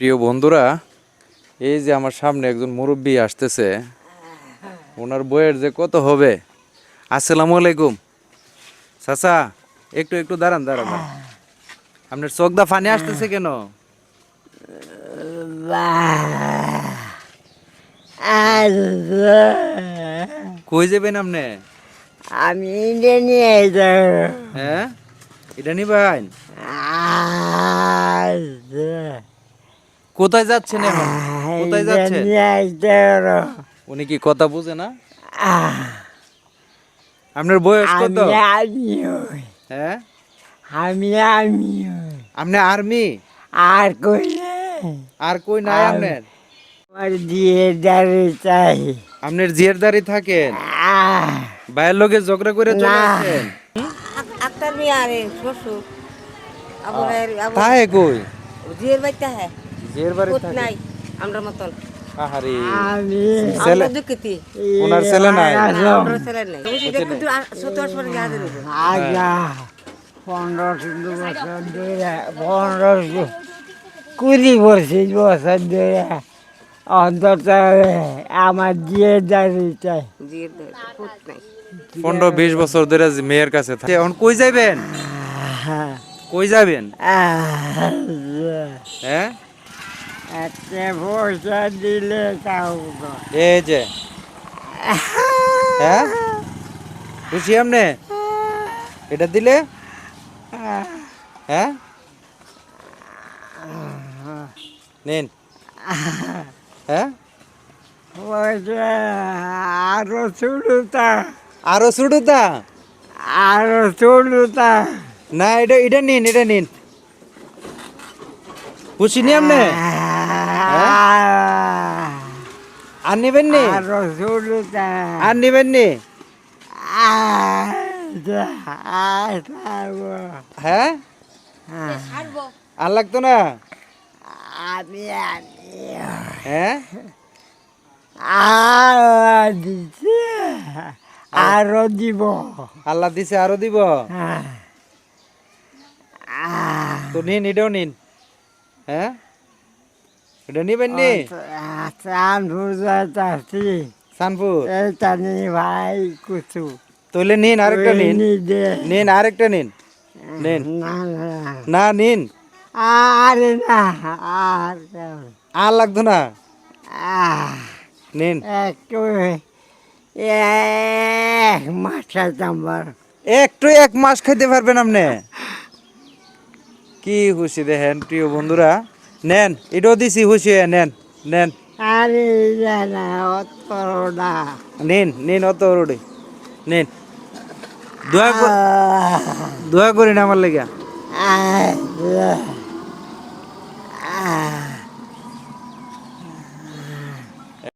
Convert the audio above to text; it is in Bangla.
প্রিয় বন্ধুরা এই যে আমার সামনে একজন মুরব্বী আসতেছে ওনার বইয়ের যে কত হবে। আসসালামু আলাইকুম। চাচা একটু একটু দাঁড়ান দাঁড়ান। আপনার চোখদা ফানি আসতেছে কেন? কই যাবেন আপনি? আমি এটা নিয়ে হ্যাঁ? এটা নিবেন? কোথায় যাচ্ছেন এখন? কোথায় যাচ্ছেন? উনি কি কথা বুঝে না? আপনার বয়স কত? আমি আমি হ্যাঁ? আমি আমি আপনি আর্মি? আর কই আর কই নাই আপনার? আমার চাই। আপনার জিয়ের থাকেন? আহ, ভাইয়ের লোকে ঝগড়া করে চলে না। আসছেন? আক্তার মিয়া রে শ্বশুর। আবার তাহে কই? জিয়ের হ্যাঁ জিয়ের বাড়ি নাই আমরা মতন আহারে। আমি ছেলে আমরা দুঃখিতি। ওনার ছেলে নাই? আমরা ছেলে নাই। সত্তর বছর পরে গিয়ে দেবো। আগা পনেরো ষোলো বছর ধরে পনেরো কুড়ি পঁচিশ বছর ধরে অন্তত আমার দিয়ে দাঁড়িয়ে চাই। জিয়ের কোত নাই। পনেরো বিশ বছর ধরে মেয়ের কাছে থাকে। এখন কই যাবেন কই যাবেন? হ্যাঁ? পয়সা দিলে এই যে। হ্যাঁ? খুশি আপনি এটা দিলে? হ্যাঁ? নিন। হ্যাঁ? আরও চুলুতা। আরও ছুটুতা আরও চুলুতা। না এটা এটা নিন এটা নিন। খুশি নি আপনি আর নিবেন নি? আরও নিবেন নি? হ্যাঁ? আর লাগতো না? আমি হ্যাঁ? আর দিব। আল্লাহ দিছে আরও দিব? তো নিন এটাও নিন। হ্যাঁ? এটা নিবেন নি সানপুর এটা নিয়ে ভাই কুচু তাহলে নিন আরেকটা নিন। নিন আরেকটা নিন। নিন। না, নিন। আরে না আর আর লাগতো না। নিন। একটু এক মাথা চাম্বার একটু এক মাস খাইতে পারবেন আপনি। কি খুশি দেখেন, প্রিয় বন্ধুরা। নেন এটাও দিছি খুশি নেন নেন। আরে জানা অত না নিন নিন অত রোডে নিন। দোয়া দোয়া করি না আমার লেগে।